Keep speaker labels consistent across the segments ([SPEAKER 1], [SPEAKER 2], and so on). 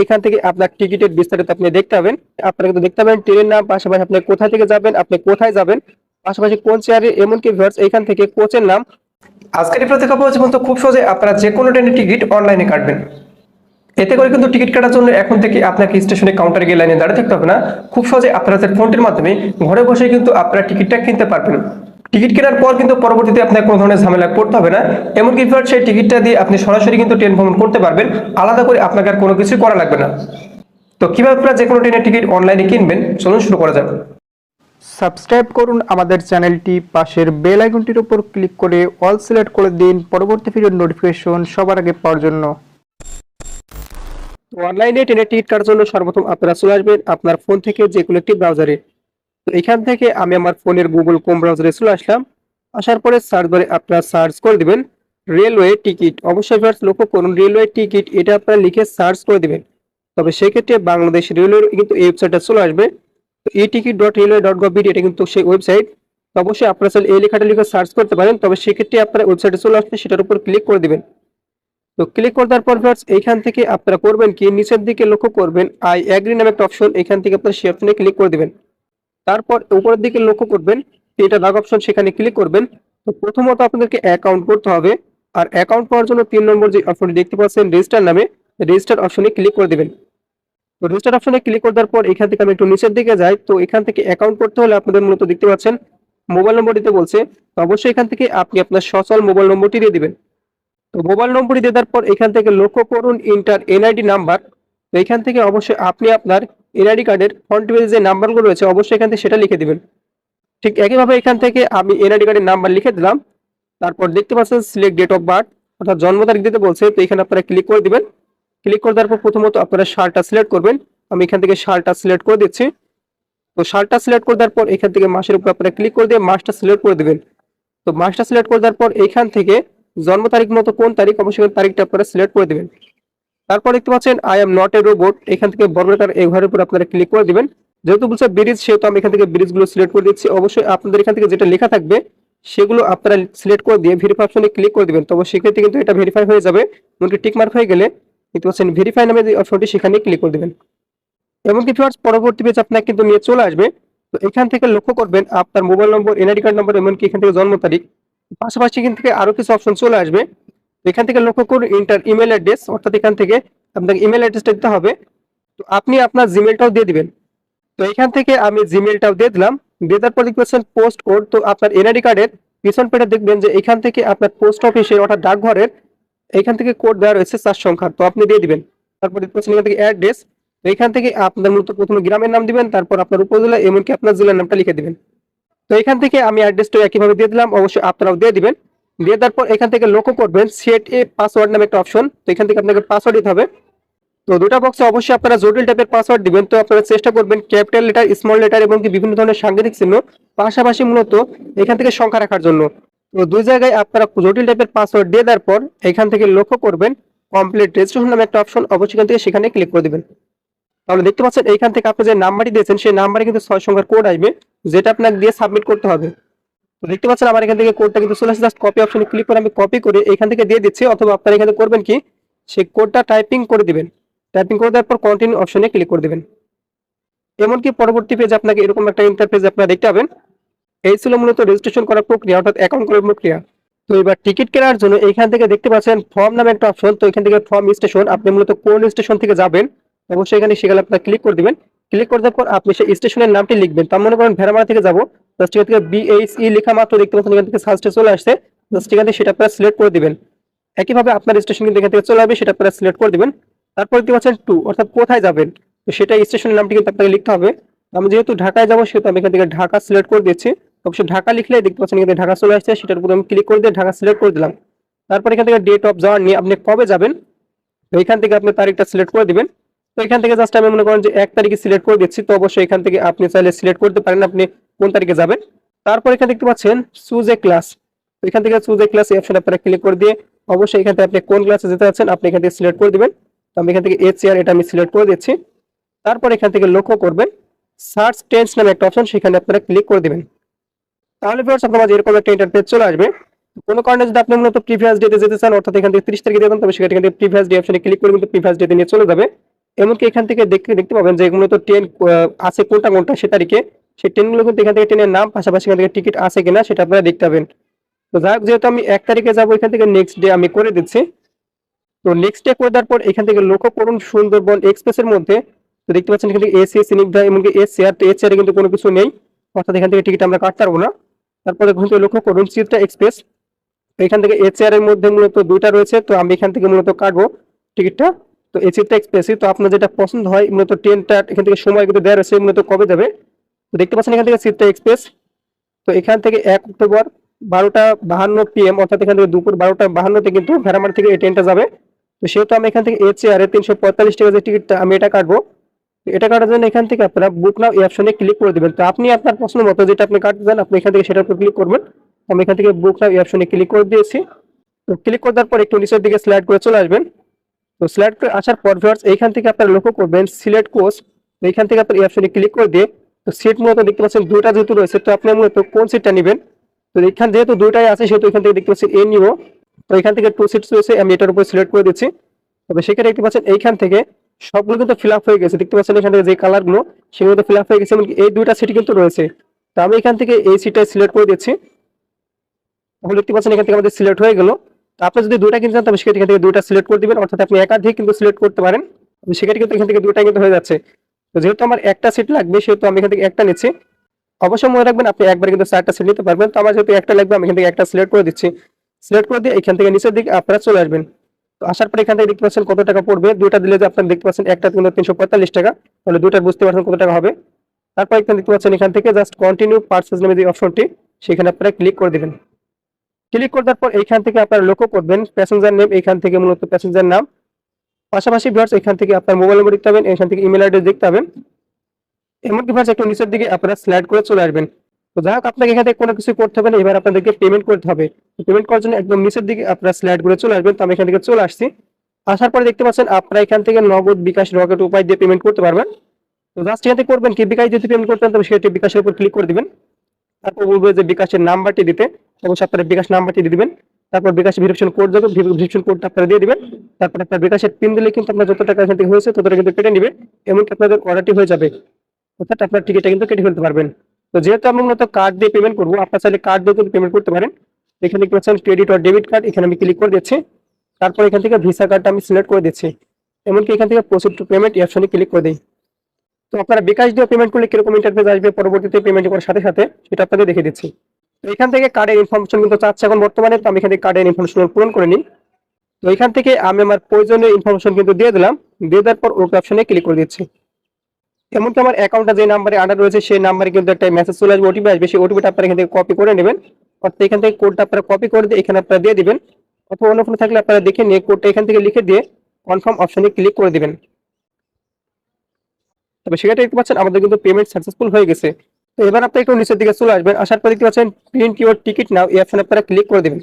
[SPEAKER 1] এইখান থেকে আপনার টিকিটের বিস্তারিত আপনি দেখতে পাবেন। আপনারা কিন্তু দেখতে পাবেন ট্রেনের নাম, পাশাপাশি আপনি কোথা থেকে যাবেন, আপনি কোথায় যাবেন, পাশাপাশি কোন চেয়ারে, এমনকি ভিউয়ার্স এইখান থেকে কোচের নাম। আজকের এই প্রতিজ্ঞা পর্যন্ত খুব সহজে আপনারা যে কোনো ট্রেনের টিকিট অনলাইনে কাটবেন। এতে করে কিন্তু টিকিট কাটার জন্য এখন থেকে আপনাকে স্টেশনে কাউন্টারে গিয়ে লাইনে দাঁড়িয়ে থাকতে হবে না। খুব সহজে আপনাদের ফোনটির মাধ্যমে ঘরে বসে কিন্তু আপনারা টিকিটটা কিনতে পারবেন। টিকিট কেনার পর কিন্তু পরবর্তীতে আপনার কোনো ধরনের ঝামেলা করতে হবে না। এমনকি এবার সেই টিকিটটা দিয়ে আপনি সরাসরি কিন্তু ট্রেন ভ্রমণ করতে পারবেন। আলাদা করে আপনাকে আর কোনো কিছু করা লাগবে না। তো কীভাবে আপনারা যে কোনো ট্রেনের টিকিট অনলাইনে কিনবেন? চলুন শুরু করা যাবে সাবস্ক্রাইব করুন আমাদের চ্যানেলটি। পাশের বেল আইকনটির উপর ক্লিক করে অল সিলেক্ট করে দিন পরবর্তী ভিডিওর নোটিফিকেশন সবার আগে পাওয়ার জন্য। অনলাইনে ট্রেনের টিকিট কাটার জন্য সর্বপ্রথম আপনারা চলে আসবেন আপনার ফোন থেকে যে কোনো একটি ব্রাউজারে তো এখান থেকে আমি আমার ফোনের গুগল ক্রোম ব্রাউজারে চলে আসলাম। আসার পরে সার্চ বারে আপনারা সার্চ করে দিবেন রেলওয়ে টিকিট অবশ্যই লক্ষ্য করুন রেলওয়ে টিকিট এটা আপনারা লিখে সার্চ করে দিবেন। তবে সেক্ষেত্রে বাংলাদেশ রেলওয়ের কিন্তু এই ওয়েবসাইটটা চলে আসবে। তো e ticket dot railway dot gov এটা কিন্তু সেই ওয়েবসাইট তো অবশ্যই আপনারা চাইলে এই লেখাটা লিখে সার্চ করতে পারেন। তবে সেক্ষেত্রে আপনারা ওয়েবসাইটে চলে আসবে সেটার উপর ক্লিক করে দিবেন। তো ক্লিক করে দেওয়ার পর ভিউয়ার্স এইখান থেকে আপনারা করবেন কি? নিচের দিকে লক্ষ্য করবেন আই অ্যাগ্রি নামে একটা অপশন এখান থেকে আপনারা সেই অপশনে ক্লিক করে দিবেন। তারপর উপরের দিকে লক্ষ্য করবেন, এটা দাগ অপশন সেখানে ক্লিক করবেন। তো প্রথমত আপনাদেরকে অ্যাকাউন্ট করতে হবে। আর অ্যাকাউন্ট পাওয়ার জন্য তিন নম্বর যে অপশনটি দেখতে পাচ্ছেন রেজিস্টার নামে রেজিস্টার অপশনে ক্লিক করে দিবেন। তো রেজিস্টার অপশনে ক্লিক করে দেওয়ার পর এখান থেকে আমি একটু নিচের দিকে যাই। তো এখান থেকে অ্যাকাউন্ট করতে হলে আপনাদের মূলত দেখতে পাচ্ছেন মোবাইল নম্বর দিতে বলছে, তো অবশ্যই এখান থেকে আপনি আপনার সচল মোবাইল নম্বরটি দিয়ে দিবেন। তো মোবাইল নম্বরটি দেওয়ার পর এখান থেকে লক্ষ্য করুন ইন্টার এনআইডি নাম্বার তো এখান থেকে অবশ্যই আপনি আপনার এনআইডি কার্ডের ফ্রন্ট পেজে যে নাম্বারগুলো রয়েছে, অবশ্যই এখান থেকে সেটা লিখে দিবেন। ঠিক একইভাবে এখান থেকে আমি এনআইডি কার্ডের নাম্বার লিখে দিলাম। তারপর দেখতে পাচ্ছেন সিলেক্ট ডেট অফ বার্থ অর্থাৎ জন্ম তারিখ দিতে বলছে, তো এখানে আপনারা ক্লিক করে দিবেন। ক্লিক করে দেওয়ার পর প্রথমত আপনারা সালটা সিলেক্ট করবেন। আমি এখান থেকে সালটা সিলেক্ট করে দিচ্ছি। তো সালটা সিলেক্ট করে দেওয়ার পর এখান থেকে মাসের উপর আপনারা ক্লিক করে দিয়ে মাসটা সিলেক্ট করে দেবেন। তো মাসটা সিলেক্ট করে দেওয়ার পর এখান থেকে জন্ম তারিখ মতো কোন তারিখ, অবশ্যই তারিখটা আপনারা সিলেক্ট করে দিবেন। তারপর দেখতে পাচ্ছেন I am not a robot এখান থেকে বর্গটার এই ঘরের উপর আপনারা ক্লিক করে দিবেন। যেহেতু বলছে ব্রিজ সেহেতু আমি এখান থেকে ব্রিজগুলো সিলেক্ট করে দিচ্ছি। অবশ্যই আপনাদের এখান থেকে যেটা লেখা থাকবে, সেগুলো আপনারা সিলেক্ট করে দিয়ে ভেরিফাই অপশনে ক্লিক করে দিবেন। তবে সেক্ষেত্রে কিন্তু এটা ভেরিফাই হয়ে যাবে। এমনকি টিক মার্ক হয়ে গেলে দেখতে পাচ্ছেন ভেরিফাই নামে যে অপশনটি সেখানে ক্লিক করে দিবেন। এমনকি ভিউয়ার্স পরবর্তী পেজ আপনাকে কিন্তু নিয়ে চলে আসবে। তো এখান থেকে লক্ষ্য করবেন, আপনার mobile number NID card number এমনকি এখান থেকে জন্ম তারিখ। পাশাপাশি এখান থেকে আরও কিছু অপশন চলে আসবে। এখান থেকে লক্ষ্য করুন ইন্টার ইমেল অ্যাড্রেস অর্থাৎ এখান থেকে আপনাকে ইমেল অ্যাড্রেসটা দিতে হবে। তো আপনি আপনার জিমেলটাও দিয়ে দিবেন। তো এখান থেকে আমি জিমেলটাও দিয়ে দিলাম। দিয়ে পর পাচ্ছেন পোস্ট কোড তো আপনার এনআইডি কার্ডের পিছন পেটে দেখবেন যে এখান থেকে আপনার পোস্ট অফিসে অর্থাৎ ডাকঘরের, এখান থেকে কোড দেওয়া রয়েছে চার সংখ্যা। তো আপনি দিয়ে দিবেন। তারপর পাচ্ছেন এখান থেকে অ্যাড্রেস এখান থেকে আপনার মূলত প্রথমে গ্রামের নাম দিবেন, তারপর আপনার উপজেলা, এমনকি আপনার জেলার নামটা লিখে দিবেন। তো এখান থেকে আমি অ্যাড্রেসটা একইভাবে দিয়ে দিলাম। অবশ্যই আপনারাও দিয়ে দিবেন। দিয়ে দেওয়ার পর এখান থেকে লক্ষ্য করবেন সেট এ পাসওয়ার্ড নামে একটা অপশন তো এখান থেকে আপনাকে পাসওয়ার্ড দিতে হবে। তো দুটা বক্সে অবশ্যই আপনারা জটিল টাইপের পাসওয়ার্ড দিবেন। তো আপনারা চেষ্টা করবেন ক্যাপিটাল লেটার স্মল লেটার এবং কি বিভিন্ন ধরনের সাংকেতিক চিহ্ন পাশাপাশি মূলত এখান থেকে সংখ্যা রাখার জন্য। তো দুই জায়গায় আপনারা জটিল টাইপের পাসওয়ার্ড দিয়ে দেওয়ার পর এখান থেকে লক্ষ্য করবেন কমপ্লিট রেজিস্ট্রেশন নামে একটা অপশন অবশ্যই এখান থেকে সেখানে ক্লিক করে দিবেন। তাহলে দেখতে পাচ্ছেন, এইখান থেকে আপনি যে নাম্বারটি দিয়েছেন, সেই নাম্বারে কিন্তু ছয় সংখ্যার কোড আসবে, যেটা আপনাকে দিয়ে সাবমিট করতে হবে। তো দেখতে পাচ্ছেন আমার এখান থেকে কোডটা কিন্তু চলে আসছে। জাস্ট কপি অপশনে ক্লিক করে আমি কপি করে এখান থেকে দিয়ে দিচ্ছি। অথবা আপনারা এখানে করবেন কি? সেই কোডটা টাইপিং করে দিবেন। টাইপিং করে দেওয়ার পর কন্টিনিউ অপশনে ক্লিক করে দিবেন। এমনকি পরবর্তী পেজ আপনাকে এরকম একটা ইন্টারফেস আপনারা দেখতে পাবেন। এই ছিল মূলত রেজিস্ট্রেশন করার প্রক্রিয়া, অর্থাৎ অ্যাকাউন্ট করার প্রক্রিয়া। তো এবার টিকিট কেনার জন্য এখান থেকে দেখতে পাচ্ছেন ফর্ম নামে একটা অপশন তো এখান থেকে ফর্ম স্টেশন আপনি মূলত কোন স্টেশন থেকে যাবেন? অবশ্যই এখানে সেখানে আপনার ক্লিক করে দিবেন। ক্লিক করে দেওয়ার পর আপনি সেই স্টেশনের নামটি লিখবেন। তার মনে করেন ভেড়ামারা থেকে যাব। জাস্ট এখান থেকে বিএইচই লেখা মাত্র দেখতে পাচ্ছেন, এখান থেকে সার্চে চলে আসছে। জাস্ট এখান থেকে সেটা আপনারা সিলেক্ট করে দিবেন। একইভাবে আপনার স্টেশন কিন্তু এখান থেকে চলে আসবে, সেটা আপনারা সিলেক্ট করে দিবেন। তারপর দেখতে পাচ্ছেন টু অর্থাৎ কোথায় যাবেন? তো সেটা স্টেশনের নামটি কিন্তু আপনাকে লিখতে হবে। আমি যেহেতু ঢাকায় যাব, সেহেতু আমি এখান থেকে ঢাকা সিলেক্ট করে দিচ্ছি অবশ্যই ঢাকা লিখলে দেখতে পাচ্ছেন এখানে ঢাকা চলে আসছে, সেটার উপর আমি ক্লিক করে দিয়ে ঢাকা সিলেক্ট করে দিলাম। তারপর এখান থেকে ডেট অফ যাওয়ার নিয়ে আপনি কবে যাবেন? তো এখান থেকে আপনি তারিখটা সিলেক্ট করে দিবেন। তো এখান থেকে জাস্ট আমি মনে করেন যে এক তারিখে সিলেক্ট করে দিচ্ছি, তো অবশ্যই এখান থেকে আপনি চাইলে সিলেক্ট করতে পারেন, আপনি কোন তারিখে যাবেন। তারপর এখানে দেখতে পাচ্ছেন চুজ এ ক্লাস তো এখান থেকে চুজ এ ক্লাস এই অপশন আপনারা ক্লিক করে দিয়ে অবশ্যই এখান থেকে আপনি কোন ক্লাসে যেতে চাচ্ছেন আপনি এখান থেকে সিলেক্ট করে দিবেন। তো আমি এখান থেকে এ চেয়ার এটা আমি সিলেক্ট করে দিচ্ছি। তারপর এখান থেকে লক্ষ্য করবেন সার্চ টেন্স নামে একটা অপশন সেখানে আপনারা ক্লিক করে দিবেন। তাহলে ভিউয়ার্স আপনার মাঝে এরকম একটা ইন্টারফেস চলে আসবে কোনো কারণে যদি আপনি মূলত প্রিভিয়াস ডেতে যেতে চান, অর্থাৎ এখান থেকে 30 তারিখে দেবেন তবে সেখান প্রিভিয়াস ডে অপশনে ক্লিক করে কিন্তু প্রিভিয়াস ডেতে নিয়ে চলে যাবে। এমনকি এখান থেকে দেখতে দেখতে পাবেন যে এগুলো তো ট্রেন আছে কোনটা কোনটা সে তারিখে। সেই ট্রেনগুলো কিন্তু এখান থেকে ট্রেনের নাম, পাশাপাশি এখান থেকে টিকিট আছে কিনা সেটা আপনারা দেখতে পাবেন। তো যাই হোক, যেহেতু আমি এক তারিখে যাব, এখান থেকে নেক্সট ডে আমি করে দিচ্ছি। তো নেক্সট ডে করে দেওয়ার পর এখান থেকে লক্ষ্য করুন সুন্দরবন এক্সপ্রেসের মধ্যে। তো দেখতে পাচ্ছেন এখান থেকে এসি স্নিগ্ধা এমনকি এস চেয়ার তো এস চেয়ারে কিন্তু কোনো কিছু নেই। অর্থাৎ এখান থেকে টিকিট আমরা কাটতে পারব না। তারপরে থেকে লক্ষ্য করুন চিত্রা এক্সপ্রেস এখান থেকে এস চেয়ারের মধ্যে মূলত দুইটা রয়েছে, তো আমি এখান থেকে মূলত কাটবো টিকিটটা। তো এই চিত্রা এক্সপ্রেসই তো আপনার যেটা পছন্দ হয়, মূলত ট্রেনটা এখান থেকে সময় কিন্তু দেওয়া রয়েছে, মূলত কবে যাবে তো দেখতে পাচ্ছেন এখান থেকে চিত্রা এক্সপ্রেস তো এখান থেকে এক অক্টোবর বারোটা বাহান্ন পিএম অর্থাৎ এখান থেকে দুপুর বারোটা বাহান্নতে কিন্তু ভেড়ামার থেকে এই ট্রেনটা যাবে। তো সেহেতু আমি এখান থেকে এ চেয়ারে তিনশো পঁয়তাল্লিশ টাকা যে টিকিটটা আমি এটা কাটবো। এটা কাটার জন্য এখান থেকে আপনারা বুক নাও এই অপশনে ক্লিক করে দেবেন। তো আপনি আপনার পছন্দ মতো যেটা আপনি কাটতে চান, আপনি এখান থেকে সেটার উপর ক্লিক করবেন। আমি এখান থেকে বুক নাও এই অপশনে ক্লিক করে দিয়েছি। তো ক্লিক করে দেওয়ার পর একটু নিচের দিকে স্লাইড করে চলে আসবেন। তো সিলেক্ট করে আসার পর ভিউয়ার্স এইখান থেকে আপনারা লক্ষ্য করবেন সিলেক্ট কোর্স এইখান থেকে আপনার এই অপশনে ক্লিক করে দিয়ে, তো সিট মূলত দেখতে পাচ্ছেন দুইটা যেহেতু রয়েছে, তো আপনি মূলত কোন সিটটা নেবেন? তো এখান যেহেতু দুইটাই আছে, সেহেতু এখান থেকে দেখতে পাচ্ছেন এ নিব। তো এখান থেকে টু সিটস রয়েছে, আমি এটার উপর সিলেক্ট করে দিচ্ছি। তবে সেখানে দেখতে পাচ্ছেন এইখান থেকে সবগুলো কিন্তু ফিল আপ হয়ে গেছে। দেখতে পাচ্ছেন এখান থেকে যে কালারগুলো সেগুলো তো ফিল আপ হয়ে গেছে, এমনকি এই দুইটা সিট কিন্তু রয়েছে। তো আমি এখান থেকে এই সিটটা সিলেক্ট করে দিচ্ছি। তাহলে দেখতে পাচ্ছেন এখান থেকে আমাদের সিলেক্ট হয়ে গেল। তো আপনি যদি দুইটা কিনতে চান তবে সেখান থেকে দুইটা সিলেক্ট করে দিবেন। অর্থাৎ আপনি একাধিক কিন্তু সিলেক্ট করতে পারেন। সেক্ষেত্রে কিন্তু এখান থেকে দুইটা কিন্তু হয়ে যাচ্ছে। তো যেহেতু আমার একটা সিট লাগবে, সেহেতু আমি এখান থেকে একটা নিচ্ছি। অবশ্যই মনে রাখবেন, আপনি একবার কিন্তু চারটা সিট নিতে পারবেন। তো আমার যেহেতু একটা লাগবে, আমি এখান থেকে একটা সিলেক্ট করে দিচ্ছি। সিলেক্ট করে দিয়ে এখান থেকে নিচের দিকে আপনারা চলে আসবেন। তো আসার পরে এখান থেকে দেখতে পাচ্ছেন কত টাকা পড়বে। দুইটা দিলে যে আপনারা দেখতে পাচ্ছেন, একটা কিন্তু তিনশো পঁয়তাল্লিশ টাকা। তাহলে দুইটা বুঝতে পারছেন কত টাকা হবে। তারপর এখানে দেখতে পাচ্ছেন, এখান থেকে জাস্ট কন্টিনিউ পার্সেস নামে যে অপশনটি সেখানে আপনারা ক্লিক করে দিবেন। ক্লিক করার পর এইখান থেকে আপনারা লক্ষ্য করবেন প্যাসেঞ্জার নেম এখান থেকে মূলত প্যাসেঞ্জার নাম। পাশাপাশি ভিউয়ার্স এখান থেকে আপনার মোবাইল নম্বর দেখতে পাবেন এখান থেকে ইমেল অ্যাড্রেস দেখতে পাবেন। এমনকি ভিউয়ার্স একটু নিচের দিকে আপনারা স্লাইড করে চলে আসবেন। তো যাই হোক, আপনাকে এখান থেকে কোনো কিছু করতে হবে না, এবার আপনাদেরকে পেমেন্ট করতে হবে। পেমেন্ট করার জন্য একদম নিচের দিকে আপনারা স্লাইড করে চলে আসবেন। তো আমি এখান থেকে চলে আসছি। আসার পরে দেখতে পাচ্ছেন আপনারা এখান থেকে নগদ বিকাশ রকেট উপায় দিয়ে পেমেন্ট করতে পারবেন। তো জাস্ট এখান থেকে করবেন কি? বিকাশ যদি পেমেন্ট করতে তবে সেটি বিকাশের উপর ক্লিক করে দিবেন। তারপর বলবে যে বিকাশের নাম্বারটি দিতে। অবশ্যই আপনারা বিকাশ নাম্বারটি দিয়ে দিবেন। তারপর বিকাশ ভেরিফিকেশন কোড যাবে ভেরিফিকেশন কোডটা আপনারা দিয়ে দিবেন। তারপর আপনার বিকাশের পিন দিলে কিন্তু আপনার যত টাকা এখান থেকে হয়েছে তত টাকা কিন্তু কেটে নিবে, এমনকি আপনাদের অর্ডারটি হয়ে যাবে। অর্থাৎ আপনার টিকিটটা কিন্তু কেটে ফেলতে পারবেন। তো যেহেতু আমরা মূলত কার্ড দিয়ে পেমেন্ট করব, আপনার চাইলে কার্ড দিয়ে কিন্তু পেমেন্ট করতে পারেন। এখানে দেখতে পাচ্ছেন ক্রেডিট আর ডেবিট কার্ড এখানে আমি ক্লিক করে দিচ্ছি। তারপর এখান থেকে ভিসা কার্ডটা আমি সিলেক্ট করে দিচ্ছি। এমনকি এখান থেকে প্রসিড টু পেমেন্ট অপশনে ক্লিক করে দিই। তো আপনারা বিকাশ দিয়ে পেমেন্ট করলে কীরকম ইন্টারফেস আসবে, পরবর্তীতে পেমেন্ট করার সাথে সাথে সেটা আপনাদের দেখে দিচ্ছি। তো এখান থেকে কার্ডের ইনফরমেশন কিন্তু চাচ্ছে এখন বর্তমানে, তো আমি এখান থেকে কার্ডের ইনফরমেশন পূরণ করে নিই। তো এখান থেকে আমি আমার প্রয়োজনীয় ইনফরমেশন কিন্তু দিয়ে দিলাম। দিয়ে দেওয়ার পর ওকে অপশনে ক্লিক করে দিচ্ছি। এমনকি আমার অ্যাকাউন্টটা যে নাম্বারে আন্ডার রয়েছে, সেই নাম্বারে কিন্তু একটা মেসেজ চলে আসবে ওটিপি আসবে, সেই ওটিপিটা আপনারা এখান থেকে কপি করে নেবেন। অর্থাৎ এখান থেকে কোডটা আপনারা কপি করে দিয়ে এখানে আপনারা দিয়ে দিবেন। অথবা অন্য কোনো থাকলে আপনারা দেখে নিয়ে কোডটা এখান থেকে লিখে দিয়ে কনফার্ম অপশনে ক্লিক করে দিবেন। তবে সেটা দেখতে পাচ্ছেন, আমাদের কিন্তু পেমেন্ট সাকসেসফুল হয়ে গেছে। তো এবার আপনি একটু নিচের দিকে চলে আসবেন। আসার পর দেখতে পাচ্ছেন প্রিন্ট ইউর টিকিট নাও এই অপশনে আপনারা ক্লিক করে দেবেন।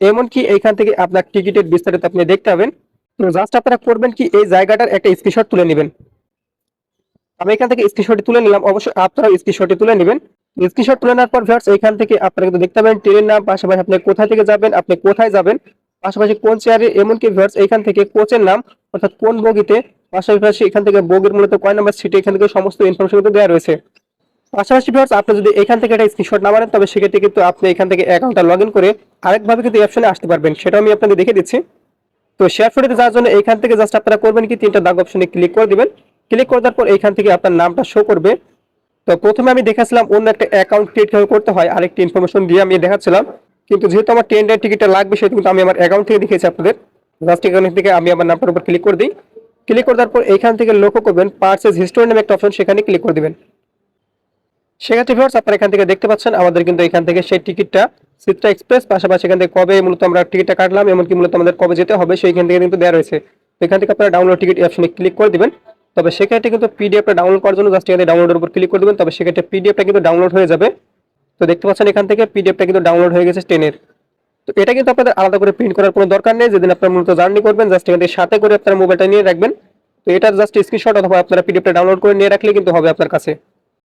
[SPEAKER 1] এমনকি এইখান থেকে আপনার টিকিটের বিস্তারিত আপনি দেখতে পাবেন। তো জাস্ট আপনারা করবেন কি, এই জায়গাটার একটা স্ক্রিনশট তুলে নেবেন। আমি এখান থেকে স্ক্রিনশটটি তুলে নিলাম, অবশ্যই আপনারা স্ক্রিনশটটি তুলে নেবেন। স্ক্রিনশট তুলে নেওয়ার পর ভিউয়ার্স এখান থেকে আপনারা কিন্তু দেখতে পাবেন ট্রেনের নাম, পাশাপাশি আপনি কোথা থেকে যাবেন, আপনি কোথায় যাবেন, পাশাপাশি কোন চেয়ারে এমনকি ভিউয়ার্স এখান থেকে কোচের নাম, অর্থাৎ কোন বগিতে পাশাপাশি এখান থেকে বগির মূলত কয় নাম্বার সিটে এখান থেকে সমস্ত ইনফরমেশন কিন্তু দেওয়া রয়েছে। পাশাপাশি ভিউয়ার্স আপনি যদি এখান থেকে একটা স্ক্রিনশট না মারেন, তবে সেক্ষেত্রে কিন্তু আপনি এখান থেকে অ্যাকাউন্টটা লগ ইন করে আরেকভাবে কিন্তু এই অপশনে আসতে পারবেন। সেটা আমি আপনাদের দেখে দিচ্ছি। তো শেয়ার ফটোতে যাওয়ার জন্য এখান থেকে জাস্ট আপনারা করবেন কি, তিনটা দাগ অপশনে ক্লিক করে দিবেন। ক্লিক করে দেওয়ার পর এখান থেকে আপনার নামটা শো করবে। তো প্রথমে আমি দেখাচ্ছিলাম অন্য একটা অ্যাকাউন্ট ক্রিয়েট কীভাবে করতে হয়, আরেকটি ইনফরমেশন দিয়ে আমি দেখাচ্ছিলাম। কিন্তু যেহেতু আমার ট্রেনের টিকিটটা লাগবে, সেহেতু কিন্তু আমি আমার অ্যাকাউন্ট থেকে দেখিয়েছি আপনাদের। জাস্ট এখান থেকে আমি আমার নামটার উপর ক্লিক করে দিই। ক্লিক করে পর এখান থেকে লক্ষ্য করবেন পার্সেস হিস্টোরি নামে একটা অপশন সেখানে ক্লিক করে দিবেন। সেক্ষেত্রে ভিউয়ার্স আপনারা এখান থেকে দেখতে পাচ্ছেন আমাদের কিন্তু এখান থেকে সেই টিকিটটা সিটটা এক্সপ্রেস পাশাপাশি এখান থেকে কবে মূলত আমরা টিকিটটা কাটলাম, এমনকি মূলত আমাদের কবে যেতে হবে সেইখান থেকে কিন্তু দেওয়া রয়েছে। এখান থেকে আপনারা ডাউনলোড টিকিট অপশনে ক্লিক করে দিবেন। তবে সেক্ষেত্রে কিন্তু পিডিএফটা ডাউনলোড করার জন্য জাস্ট এখানে ডাউনলোডের উপর ক্লিক করে দেবেন। তবে সেক্ষেত্রে পিডিএফটা কিন্তু ডাউনলোড হয়ে যাবে। তো দেখতে পাচ্ছেন এখান থেকে পিডিএফটা কিন্তু ডাউনলোড হয়ে গেছে টেনের তো এটা কিন্তু আপনাদের আলাদা করে প্রিন্ট করার কোনো দরকার নেই। যেদিন আপনারা মূলত জার্নি করবেন জাস্ট এখান থেকে সাথে করে আপনার মোবাইলটা নিয়ে রাখবেন। তো এটা জাস্ট স্ক্রিনশট অথবা আপনারা পিডিএফটা ডাউনলোড করে নিয়ে রাখলে কিন্তু হবে আপনার কাছে।